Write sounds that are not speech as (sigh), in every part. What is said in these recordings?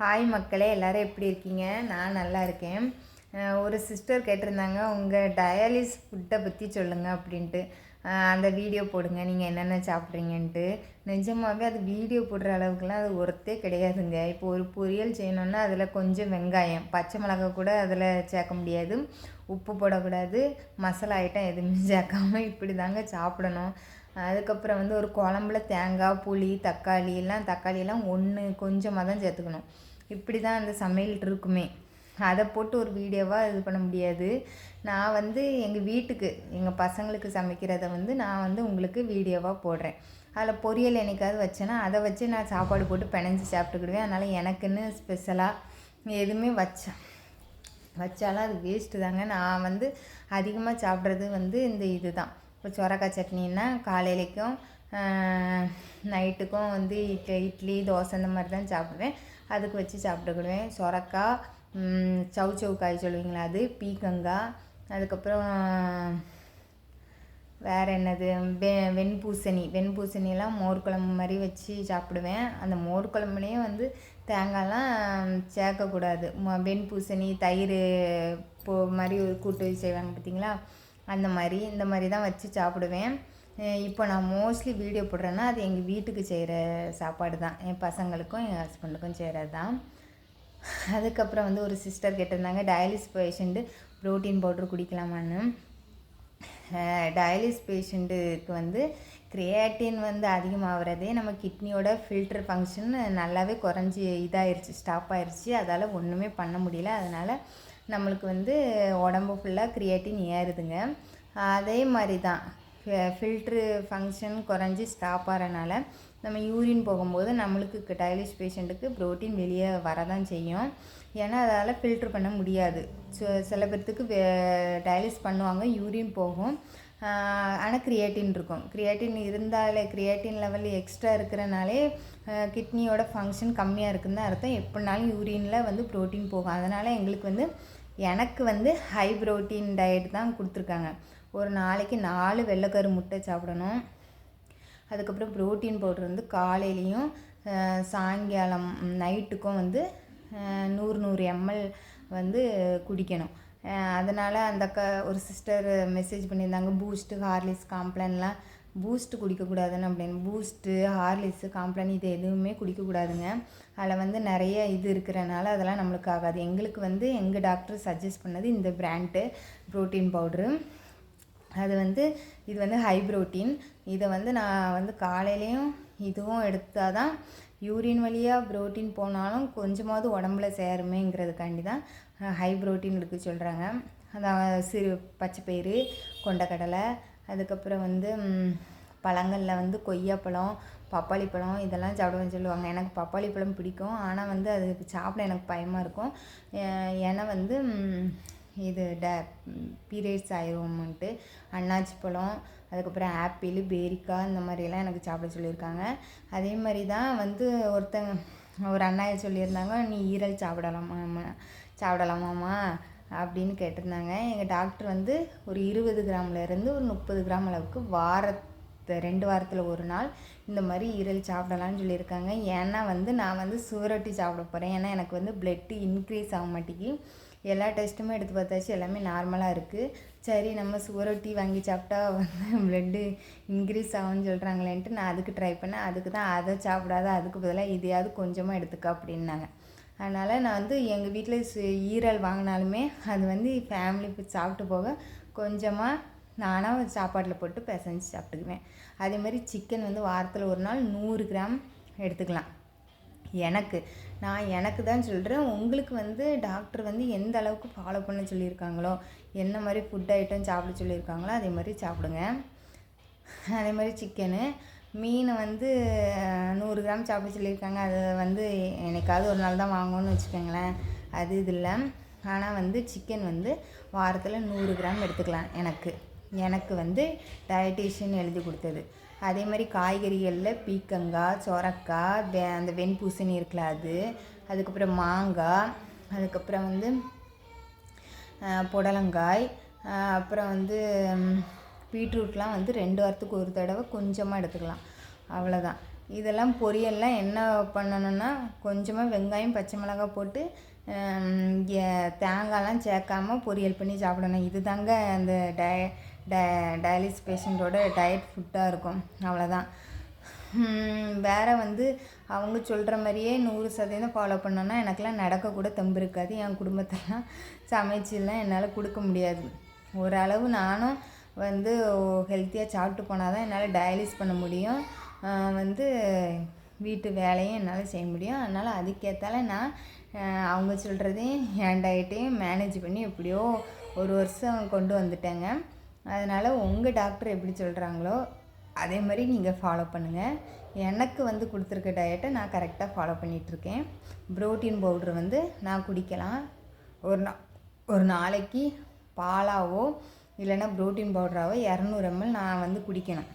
Hi மக்களே எல்லோரும் எப்படி இருக்கீங்க? நான் நல்லா இருக்கேன். ஒரு சிஸ்டர் கேட்டிருந்தாங்க உங்கள் டயாலிஸ் ஃபுட்டை பற்றி சொல்லுங்கள் அப்படின்ட்டு. அந்த வீடியோ போடுங்க நீங்கள் என்னென்ன சாப்பிட்றீங்கன்ட்டு. நிஜமாகவே அது வீடியோ போடுற அளவுக்குலாம் அது ஒர்த்தே கிடையாதுங்க. இப்போ ஒரு பொரியல் செய்யணுன்னா அதில் கொஞ்சம் வெங்காயம் பச்சை மிளகாய் கூட அதில் சேர்க்க முடியாது. உப்பு போடக்கூடாது. மசாலா ஐட்டம் எதுவுமே (laughs) சேர்க்காமல் இப்படி தாங்க சாப்பிடணும். அதுக்கப்புறம் வந்து ஒரு குழம்புல தேங்காய் புளி தக்காளி எல்லாம் தக்காளி எல்லாம் ஒன்று கொஞ்சமாக தான் சேர்த்துக்கணும். இப்படி தான் அந்த சமையல் இருக்குமே. அதை போட்டு ஒரு வீடியோவாக இது பண்ண முடியாது. நான் வந்து எங்கள் வீட்டுக்கு எங்கள் பசங்களுக்கு சமைக்கிறத வந்து நான் வந்து உங்களுக்கு வீடியோவாக போடுறேன். அதில் பொரியல் என்னைக்காவது வச்சேன்னா அதை வச்சு நான் சாப்பாடு போட்டு பிணைஞ்சி சாப்பிட்டுக்கிடுவேன். அதனால் எனக்குன்னு ஸ்பெஷலாக எதுவுமே வச்சேன் வச்சாலும் அது வேஸ்ட்டு தாங்க. நான் வந்து அதிகமாக சாப்பிட்றது வந்து இந்த இது தான் இப்போ சொரக்காய் சட்னின்னா காலையிலைக்கும் நைட்டுக்கும் வந்து இட்லி இட்லி தோசை இந்த மாதிரி தான் சாப்பிடுவேன். அதுக்கு வச்சு சாப்பிட்டுக்கிடுவேன். சொரக்காய் சவு சவு காய் சொல்லுவீங்களா அது பீக்கங்காய் அதுக்கப்புறம் வேறு என்னது வெ வெண்பூசணி. வெண்பூசணியெல்லாம் மோர் குழம்பு மாதிரி வச்சு சாப்பிடுவேன். அந்த மோர் குழம்புலேயும் வந்து தேங்காய்லாம் சேர்க்கக்கூடாது. வெண்பூசணி தயிர் போ மாதிரி ஒரு கூட்டு செய்வாங்க பார்த்தீங்களா? அந்த மாதிரி இந்த மாதிரி தான் வச்சு சாப்பிடுவேன். இப்போ நான் மோஸ்ட்லி வீடியோ போடுறேன்னா அது எங்கள் வீட்டுக்கு செய்கிற சாப்பாடு தான் என் பசங்களுக்கும் என் ஹஸ்பண்டுக்கும் செய்கிறது தான் அதுக்கப்புறம் வந்து ஒரு சிஸ்டர் கேட்டிருந்தாங்க டயாலிஸ் பேஷண்ட்டு ப்ரோட்டீன் பவுட்ரு குடிக்கலாமான்னு. டயாலிஸ் பேஷண்ட்டுக்கு வந்து கிரியாட்டின் வந்து அதிகமாகிறதே நம்ம கிட்னியோட ஃபில்டர் ஃபங்க்ஷன் நல்லாவே குறைஞ்சி இதாயிருச்சு ஸ்டாப் ஆயிடுச்சு அதால் ஒன்றுமே பண்ண முடியல. அதனால் நம்மளுக்கு வந்து உடம்பு ஃபுல்லாக கிரியாட்டின் ஏறுதுங்க. அதே மாதிரி தான் ஃபில்ட்ரு ஃபங்க்ஷன் குறைஞ்சி ஸ்டாப் ஆகிறனால நம்ம யூரின் போகும்போது நம்மளுக்கு டைலிஷ் பேஷண்ட்டுக்கு ப்ரோட்டீன் வெளியே வரதான் செய்யும். ஏன்னா அதால் ஃபில்ட்ரு பண்ண முடியாது. ஸோ சில பேர்த்துக்கு டயாலிஸ் பண்ணுவாங்க யூரின் போகும். ஆனால் கிரியேட்டின் இருக்கும். கிரியேட்டின் இருந்தாலே கிரியேட்டின் லெவல் எக்ஸ்ட்ரா இருக்கிறனாலே கிட்னியோட ஃபங்க்ஷன் கம்மியாக இருக்குன்னு தான் அர்த்தம். எப்படினாலும் யூரினில் வந்து ப்ரோட்டீன் போகும். அதனால் எங்களுக்கு வந்து எனக்கு வந்து ஹை ப்ரோட்டீன் டயட் தான் கொடுத்துருக்காங்க. ஒரு நாளைக்கு நாலு வெள்ளைக்கரு முட்டை சாப்பிடணும். அதுக்கப்புறம் ப்ரோட்டீன் பவுடர் வந்து காலையிலையும் சாயங்காலம் நைட்டுக்கும் வந்து நூறு நூறு எம்எல் வந்து குடிக்கணும். அதனால் அந்த க ஒரு சிஸ்டர் மெசேஜ் பண்ணியிருந்தாங்க பூஸ்ட்டு ஹார்லிக்ஸ் காம்ப்ளான்லாம் பூஸ்ட்டு குடிக்கக்கூடாதுன்னு அப்படின்னு. பூஸ்ட்டு ஹார்லிக்ஸு காம்ப்ளான் இது எதுவுமே குடிக்கக்கூடாதுங்க. அதில் வந்து நிறைய இது இருக்கிறனால அதெல்லாம் நம்மளுக்கு ஆகாது. எங்களுக்கு வந்து எங்கள் டாக்டர் சஜஸ்ட் பண்ணது இந்த பிராண்டு ப்ரோட்டீன் பவுட்ரு. அது வந்து இது வந்து ஹை புரோட்டீன் இதை வந்து நான் வந்து காலையிலையும் இதுவும் எடுத்தால் தான் யூரின் வழியாக புரோட்டீன் போனாலும் கொஞ்சமாவது உடம்புல சேருமேங்கிறதுக்காண்டி தான் ஹை புரோட்டீன் இருக்குது சொல்கிறாங்க அதான் சிறு பச்சைப்பயிறு கொண்டக்கடலை அதுக்கப்புறம் வந்து பழங்களில் வந்து கொய்யாப்பழம் பப்பாளி பழம் இதெல்லாம் சாப்பிடுவேன்னு சொல்லுவாங்க. எனக்கு பப்பாளி பழம் பிடிக்கும். ஆனால் வந்து அது சாப்பிட எனக்கு பயமாக இருக்கும். ஏன்னா வந்து இது ட பீரியட்ஸ் ஆயிரும்ன்ட்டு அன்னாச்சி பழம் அதுக்கப்புறம் ஆப்பிள் பேரிக்காய் இந்த மாதிரியெல்லாம் எனக்கு சாப்பிட சொல்லியிருக்காங்க. அதே மாதிரி தான் வந்து ஒருத்தங்க ஒரு அண்ணாயை சொல்லியிருந்தாங்க நீ ஈரல் சாப்பிடலாமா சாப்பிடலாமாம்மா? அப்படின்னு கேட்டிருந்தாங்க. எங்கள் டாக்டர் வந்து ஒரு இருபது கிராம்லேருந்து ஒரு முப்பது கிராம் அளவுக்கு வாரத்தை ரெண்டு வாரத்தில் ஒரு நாள் இந்த மாதிரி ஈரல் சாப்பிடலான்னு சொல்லியிருக்காங்க. ஏன்னா வந்து நான் வந்து சுவரொட்டி சாப்பிட போகிறேன் ஏன்னா எனக்கு வந்து பிளட்டு இன்க்ரீஸ் ஆக மாட்டேங்கி எல்லா டெஸ்ட்டுமே எடுத்து பார்த்தாச்சு. எல்லாமே நார்மலாக இருக்குது சரி நம்ம சுவரொட்டி வாங்கி சாப்பிட்டா வந்து பிளட்டு இன்க்ரீஸ் ஆகும்னு சொல்கிறாங்களேன்ட்டு நான் அதுக்கு ட்ரை பண்ணேன். அதுக்கு தான் அதை சாப்பிடாத அதுக்கு பதிலாக இதையாவது கொஞ்சமாக எடுத்துக்க அப்படின்னாங்க. அதனால் நான் வந்து எங்கள் வீட்டில் ஈரல் வாங்கினாலுமே அது வந்து ஃபேமிலி சாப்பிட்டு போக கொஞ்சமாக நானாக சாப்பாட்டில் போட்டு பிசைஞ்சு சாப்பிட்டுக்குவேன். அதே மாதிரி சிக்கன் வந்து வாரத்தில் ஒரு நாள் நூறு கிராம் எடுத்துக்கலாம். எனக்கு. நான் எனக்கு தான் சொல்கிறேன் உங்களுக்கு வந்து டாக்டர் வந்து எந்த அளவுக்கு ஃபாலோ பண்ண சொல்லியிருக்காங்களோ என்ன மாதிரி ஃபுட் ஐட்டம் சாப்பிட சொல்லியிருக்காங்களோ அதே மாதிரி சாப்பிடுங்க. அதே மாதிரி சிக்கனு மீனை வந்து நூறு கிராம் சாப்பிட சொல்லியிருக்காங்க. அது வந்து என்னைக்காவது ஒரு நாள் தான் வாங்கணும்னு வச்சுக்கோங்களேன். அது இது இல்லை. ஆனால் வந்து சிக்கன் வந்து வாரத்தில் நூறு கிராம் எடுத்துக்கலாம். எனக்கு. எனக்கு வந்து டயட்டீஷியன் எழுதி கொடுத்தது. அதே மாதிரி காய்கறிகளில் பீக்கங்காய் சொரக்காய் வெ அந்த வெண்பூசணி இருக்குல்ல அது. அதுக்கப்புறம் மாங்காய் அதுக்கப்புறம் வந்து புடலங்காய் அப்புறம் வந்து பீட்ரூட்லாம் வந்து ரெண்டு வாரத்துக்கு ஒரு தடவை கொஞ்சமாக எடுத்துக்கலாம். அவ்வளோதான் இதெல்லாம் பொரியல்லாம் என்ன பண்ணணும்னா கொஞ்சமாக வெங்காயம் பச்சை மிளகாய் போட்டு தேங்காய்லாம் சேர்க்காம பொரியல் பண்ணி சாப்பிடணும். இது தாங்க அந்த டய ட டயாலிஸ் பேஷண்ட்டோட டயட் ஃபுட்டாக இருக்கும். அவ்வளோதான் வேறு வேற வந்து அவங்க சொல்கிற மாதிரியே நூறு சதவீதம் ஃபாலோ பண்ணோன்னா எனக்கெல்லாம் நடக்கக்கூட தெம்பு இருக்காது. என் குடும்பத்தெல்லாம் சமைச்சுலாம் என்னால் கொடுக்க முடியாது. ஓரளவு நானும் வந்து ஹெல்த்தியாக சாப்பிட்டு போனால் தான் என்னால் டயாலிஸ் பண்ண முடியும். வந்து வீட்டு வேலையும் என்னால் செய்ய முடியும். அதனால் அதுக்கேற்றால நான் அவங்க சொல்கிறதையும் என் டயட்டையும் மேனேஜ் பண்ணி எப்படியோ ஒரு வருஷம் கொண்டு வந்துட்டேங்க. அதனால் உங்கள் டாக்டர் எப்படி சொல்கிறாங்களோ அதே மாதிரி நீங்கள் ஃபாலோ பண்ணுங்கள் எனக்கு வந்து கொடுத்துருக்க டயட்டை நான் கரெக்டாக ஃபாலோ பண்ணிகிட்ருக்கேன் ப்ரோட்டீன் பவுட்ரு வந்து நான் குடிக்கலாம். ஒரு நா ஒரு நாளைக்கு பாலாவோ இல்லைன்னா ப்ரோட்டீன் பவுடராவோ இரநூறு எம்எல் நான் வந்து குடிக்கணும்.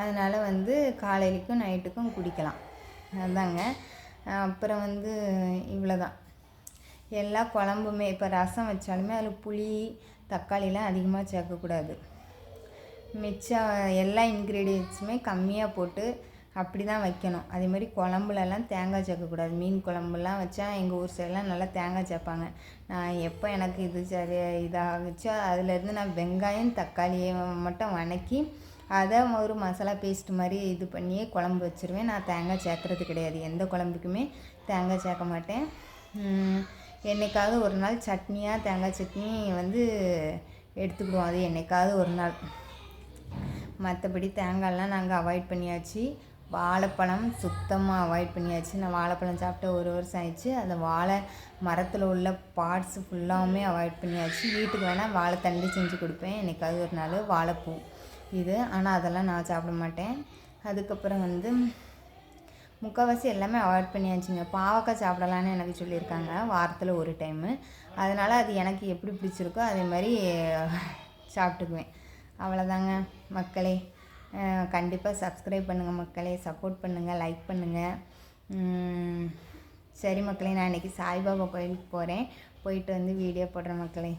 அதனால் வந்து காலையிலைக்கும் நைட்டுக்கும் குடிக்கலாம். அதாங்க. அப்புறம் வந்து இவ்வளோதான் எல்லா குழம்புமே இப்போ ரசம் வச்சாலுமே அதில் புளி தக்காளிலாம் அதிகமாக சேர்க்கக்கூடாது. மிச்சம் எல்லா இன்க்ரீடியன்ஸுமே கம்மியாக போட்டு அப்படி தான் வைக்கணும். அதே மாதிரி குழம்புலலாம் தேங்காய் சேர்க்கக்கூடாது. மீன் குழம்புலாம் வச்சா எங்கள் ஊர் சைடெலாம் நல்லா தேங்காய் சேர்ப்பாங்க. நான் எப்போ எனக்கு இது சரி இதாகிச்சோ அதுலேருந்து நான் வெங்காயம் தக்காளியை மட்டும் வணக்கி அதை ஒரு மசாலா பேஸ்ட் மாதிரி இது பண்ணியே குழம்பு வச்சுருவேன். நான் தேங்காய் சேர்க்குறது கிடையாது. எந்த குழம்புக்குமே தேங்காய் சேர்க்க மாட்டேன். என்றைக்காவது என்னைக்காவது ஒரு நாள் சட்னியாக தேங்காய் சட்னி வந்து எடுத்துக்கிடுவோம். அது என்னைக்காவது ஒரு நாள். மற்றபடி தேங்காயெல்லாம் நாங்கள் அவாய்ட் பண்ணியாச்சு. வாழைப்பழம் சுத்தமாக அவாய்ட் பண்ணியாச்சு. நான் வாழைப்பழம் சாப்பிட்ட ஒரு வருஷம் ஆயிடுச்சு. அந்த வாழை மரத்தில் உள்ள பார்ட்ஸ் ஃபுல்லாகவுமே அவாய்ட் பண்ணியாச்சு. வீட்டுக்கு வேணால் வாழைத்தண்டு செஞ்சு கொடுப்பேன். என்னைக்காவது ஒரு நாள் வாழைப்பூ. இது. ஆனால் அதெல்லாம் நான் சாப்பிட மாட்டேன். அதுக்கப்புறம் வந்து முக்கால்வாசி எல்லாமே அவாய்ட் பண்ணியாச்சுங்க. பாவக்காய் சாப்பிடலான்னு எனக்கு சொல்லியிருக்காங்க. வாரத்தில் ஒரு டைமு அதனால் அது எனக்கு எப்படி பிடிச்சிருக்கோ அதே மாதிரி சாப்பிட்டுக்குவேன். அவ்வளோதாங்க மக்களே. கண்டிப்பாக சப்ஸ்கிரைப் பண்ணுங்கள் மக்களே. சப்போர்ட் பண்ணுங்கள் லைக் பண்ணுங்கள் சரி மக்களே நான் இன்றைக்கி சாய்பாபா கோயிலுக்கு போகிறேன் போயிட்டு வந்து வீடியோ போடுறேன் மக்களே.